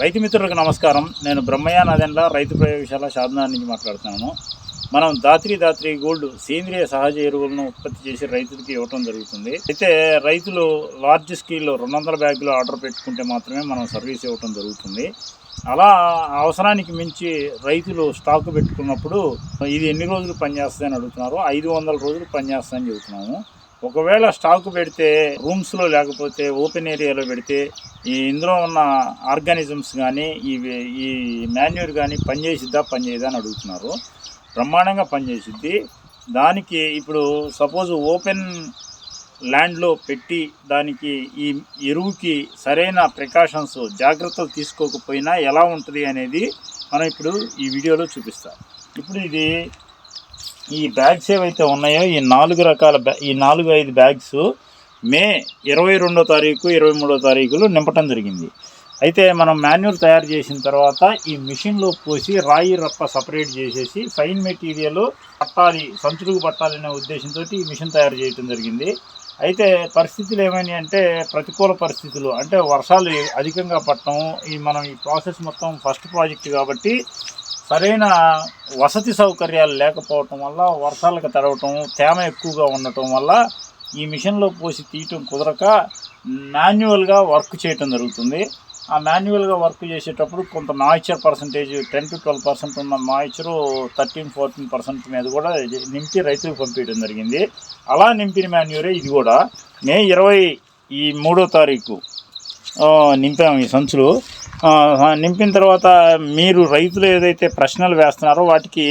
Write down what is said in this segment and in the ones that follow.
రైతు మిత్రులకు నమస్కారం. నేను బ్రహ్మయ్య నదెండ్ల రైతు ప్రయోగశాల షాద్నా నుంచి మాట్లాడుతున్నాను. మనం దాత్రి దాత్రి గోల్డ్ సేంద్రియ సహజ ఎరువులను ఉత్పత్తి చేసి రైతులకి ఇవ్వటం జరుగుతుంది. అయితే రైతులు లార్జ్ స్కేల్లో రెండు వందల బ్యాగులు ఆర్డర్ పెట్టుకుంటే మాత్రమే మనం సర్వీస్ ఇవ్వటం జరుగుతుంది. అలా అవసరానికి మించి రైతులు స్టాక్ పెట్టుకున్నప్పుడు ఇది ఎన్ని రోజులు పనిచేస్తాయని అడుగుతున్నారు. ఐదు వందల రోజులు పనిచేస్తాయని చెబుతున్నాము. ఒకవేళ స్టాక్ పెడితే రూమ్స్లో లేకపోతే ఓపెన్ ఏరియాలో పెడితే ఈ ఇందులో ఉన్న ఆర్గానిజమ్స్ కానీ ఈ ఈ మాన్యూర్ కానీ పనిచేసిద్దా పనిచేయదా అని అడుగుతున్నారు. బ్రహ్మాండంగా పనిచేసిద్ది. దానికి ఇప్పుడు సపోజ్ ఓపెన్ ల్యాండ్లో పెట్టి దానికి ఈ ఎరువుకి సరైన ప్రికాషన్స్ జాగ్రత్తలు తీసుకోకపోయినా ఎలా ఉంటుంది అనేది మనం ఇప్పుడు ఈ వీడియోలో చూపిస్తాం. ఇప్పుడు ఇది ఈ బ్యాగ్స్ ఏవైతే ఉన్నాయో ఈ నాలుగు రకాల బ్యా ఈ నాలుగు ఐదు బ్యాగ్స్ మే ఇరవై రెండో తారీఖు ఇరవై మూడో తారీఖులు నింపటం జరిగింది. అయితే మనం మాన్యువల్ తయారు చేసిన తర్వాత ఈ మిషన్లో పోసి రాయి రప్ప సపరేట్ చేసేసి ఫైన్ మెటీరియల్ పట్టాలి సంచులకు పట్టాలనే ఉద్దేశంతో ఈ మిషన్ తయారు చేయడం జరిగింది. అయితే పరిస్థితులు ఏమైనా అంటే ప్రతికూల పరిస్థితులు. అంటే వర్షాలు అధికంగా పట్టడం ఈ మనం ఈ ప్రాసెస్ మొత్తం ఫస్ట్ ప్రాజెక్ట్ కాబట్టి సరైన వసతి సౌకర్యాలు లేకపోవటం వల్ల వర్షాలకు తడవటం తేమ ఎక్కువగా ఉండటం వల్ల ఈ మిషన్లో పోసి తీయటం కుదరక మాన్యువల్గా వర్క్ చేయటం జరుగుతుంది. ఆ మాన్యువల్గా వర్క్ చేసేటప్పుడు కొంత moisture percentage ten to twelve percent ఉన్న మాయిశ్చరు థర్టీన్ ఫోర్టీన్ పర్సెంట్ మీద కూడా నింపి రైతులకు పంపించడం జరిగింది. అలా నింపిన మాన్యూరే ఇది కూడా. మే ఇరవై ఈ మూడో తారీఖు నింపాము ఈ సంచులు. నింపిన తర్వాత మీరు రైతులు ఏదైతే ప్రశ్నలు వేస్తున్నారో వాటికి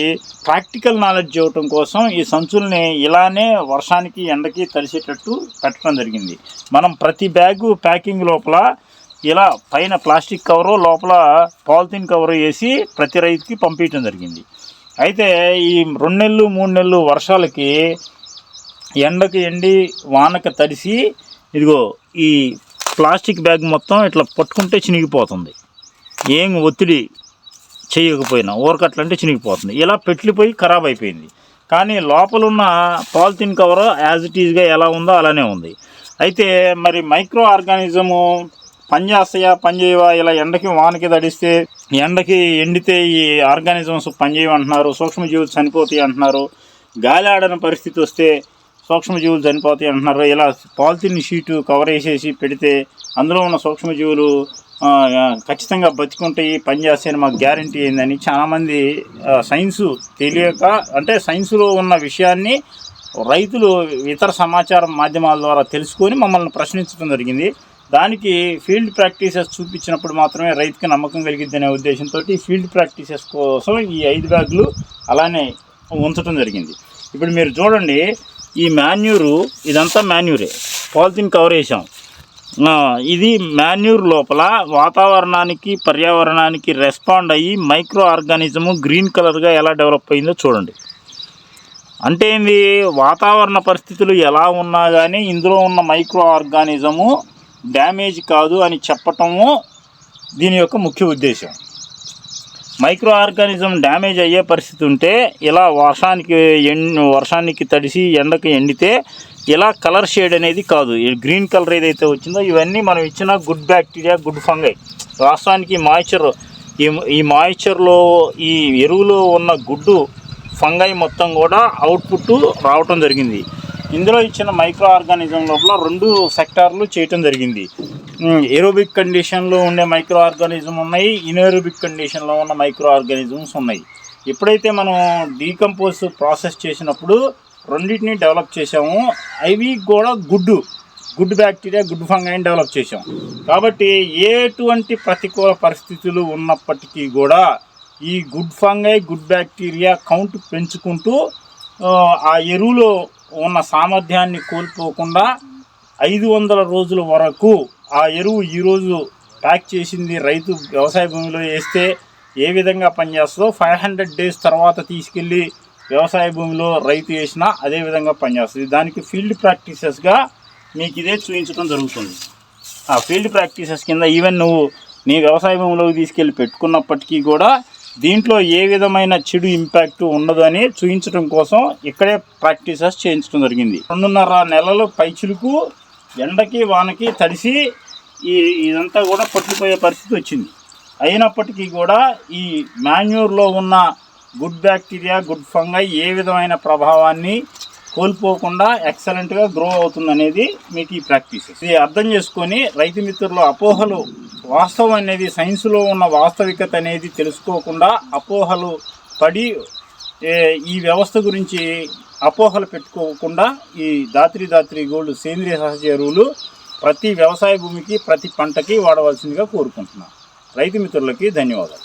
ప్రాక్టికల్ నాలెడ్జ్ ఇవ్వటం కోసం ఈ సంచుల్ని ఇలానే వర్షానికి ఎండకి తడిసేటట్టు పెట్టడం జరిగింది. మనం ప్రతి బ్యాగు ప్యాకింగ్ లోపల ఇలా పైన ప్లాస్టిక్ కవరు లోపల పాలిథిన్ కవరు వేసి ప్రతి రైతుకి పంపించడం జరిగింది. అయితే ఈ రెండు నెలలు మూడు నెలలు వర్షాలకి ఎండకు ఎండి వానకు తడిసి ఇదిగో ఈ ప్లాస్టిక్ బ్యాగ్ మొత్తం ఇట్లా పట్టుకుంటే చినిగిపోతుంది. ఏం ఒత్తిడి చేయకపోయినా ఊరకట్లంటే చినిగిపోతుంది. ఇలా పెట్లిపోయి ఖరాబ్ అయిపోయింది. కానీ లోపల ఉన్న పాలిథిన్ కవర్ యాజ్ ఇట్ ఈజ్గా ఎలా ఉందో అలానే ఉంది. అయితే మరి మైక్రో ఆర్గానిజము పనిచేస్తాయా పనిచేయవా ఇలా ఎండకి వానకి తడిస్తే ఎండకి ఎండితే ఈ ఆర్గానిజమ్స్ పనిచేయమంటున్నారు సూక్ష్మజీవులు చనిపోతాయి అంటున్నారు. గాలి ఆడని పరిస్థితి వస్తే సూక్ష్మజీవులు చనిపోతాయి అంటున్నారు. ఇలా పాలిథిన్ షీటు కవర్ వేసేసి పెడితే అందులో ఉన్న సూక్ష్మజీవులు ఖచ్చితంగా బతికుంటాయి పనిచేస్తాయని మాకు గ్యారంటీ అయిందని చాలామంది సైన్సు తెలియక అంటే సైన్సులో ఉన్న విషయాన్ని రైతులు ఇతర సమాచార మాధ్యమాల ద్వారా తెలుసుకొని మమ్మల్ని ప్రశ్నించడం జరిగింది. దానికి ఫీల్డ్ ప్రాక్టీసెస్ చూపించినప్పుడు మాత్రమే రైతుకి నమ్మకం కలిగిద్దనే ఉద్దేశంతో ఫీల్డ్ ప్రాక్టీసెస్ కోసం ఈ ఐదు బ్యాగులు అలానే ఉంచడం జరిగింది. ఇప్పుడు మీరు చూడండి ఈ మాన్యూరు ఇదంతా మాన్యూరే. పాలిథిన్ కవర్ వేసాం ఇది మాన్యూర్ లోపల వాతావరణానికి పర్యావరణానికి రెస్పాండ్ అయ్యి మైక్రో ఆర్గానిజము గ్రీన్ కలర్గా ఎలా డెవలప్ అయిందో చూడండి. అంటే ఏంది? వాతావరణ పరిస్థితులు ఎలా ఉన్నా కానీ ఇందులో ఉన్న మైక్రో ఆర్గానిజము డ్యామేజ్ కాదు అని చెప్పటము దీని యొక్క ముఖ్య ఉద్దేశం. మైక్రో ఆర్గానిజం డ్యామేజ్ అయ్యే పరిస్థితి ఉంటే ఇలా వర్షానికి ఎండ్ వర్షానికి తడిసి ఎండకి ఎండితే ఇలా కలర్ షేడ్ అనేది కాదు. గ్రీన్ కలర్ ఏదైతే వచ్చిందో ఇవన్నీ మనం ఇచ్చిన గుడ్ బ్యాక్టీరియా గుడ్ ఫంగై. వాస్తవానికి మాయిశ్చర్ ఈ ఈ మాయిశ్చర్లో ఈ ఎరువులో ఉన్న గుడ్డు ఫంగై మొత్తం కూడా అవుట్పుట్ రావటం జరిగింది. ఇందులో ఇచ్చిన మైక్రో ఆర్గానిజం లోపల రెండు సెక్టార్లు చేయటం జరిగింది. ఏరోబిక్ కండిషన్లో ఉండే మైక్రో ఆర్గానిజం ఉన్నాయి ఇన్ఏరోబిక్ కండిషన్లో ఉన్న మైక్రో ఆర్గానిజమ్స్ ఉన్నాయి. ఎప్పుడైతే మనం డీకంపోజ్ ప్రాసెస్ చేసినప్పుడు రెండింటిని డెవలప్ చేసాము అవి కూడా గుడ్డు గుడ్ బ్యాక్టీరియా గుడ్ ఫంగైని డెవలప్ చేసాం కాబట్టి ఎటువంటి ప్రతికూల పరిస్థితులు ఉన్నప్పటికీ కూడా ఈ good fungi good bacteria count పెంచుకుంటూ ఆ, ఆ ఎరువులో ఉన్న సామర్థ్యాన్ని కోల్పోకుండా ఐదు వందల రోజుల వరకు ఆ ఎరువు ఈరోజు ప్యాక్ చేసింది రైతు వ్యవసాయ భూమిలో వేస్తే ఏ విధంగా పనిచేస్తుందో ఫైవ్ హండ్రెడ్ డేస్ తర్వాత తీసుకెళ్ళి వ్యవసాయ భూమిలో రైతు వేసినా అదే విధంగా పనిచేస్తుంది. దానికి ఫీల్డ్ ప్రాక్టీసెస్గా మీకు ఇదే చూపించడం జరుగుతుంది. ఆ ఫీల్డ్ ప్రాక్టీసెస్ కింద ఈవెన్ నువ్వు నీ వ్యవసాయ భూమిలోకి తీసుకెళ్ళి పెట్టుకున్నప్పటికీ కూడా దీంట్లో ఏ విధమైన చెడు ఇంపాక్ట్ ఉండదు అని చూపించడం కోసం ఇక్కడే ప్రాక్టీసెస్ చేయించడం జరిగింది. రెండున్నర నెలలు పైచులకు ఎండకి వానకి తడిసి ఈ ఇదంతా కూడా పట్టుకుపోయే పరిస్థితి వచ్చింది. అయినప్పటికీ కూడా ఈ మాన్యూర్లో ఉన్న గుడ్ బ్యాక్టీరియా గుడ్ ఫంగై ఏ విధమైన ప్రభావాన్ని కోల్పోకుండా ఎక్సలెంట్గా గ్రో అవుతుందనేది మీకు ఈ ప్రాక్టీస్ ఇది అర్థం చేసుకొని రైతు మిత్రులు అపోహలు వాస్తవం అనేది సైన్స్లో ఉన్న వాస్తవికత అనేది తెలుసుకోకుండా అపోహలు పడి ఈ వ్యవస్థ గురించి అపోహలు పెట్టుకోకుండా ఈ దాత్రి దాత్రి గోల్డ్ సేంద్రియ సహజ ఎరువులు ప్రతి వ్యవసాయ భూమికి ప్రతి పంటకి వాడవలసిందిగా కోరుకుంటున్నాను రైతు మిత్రులకి ధన్యవాదాలు.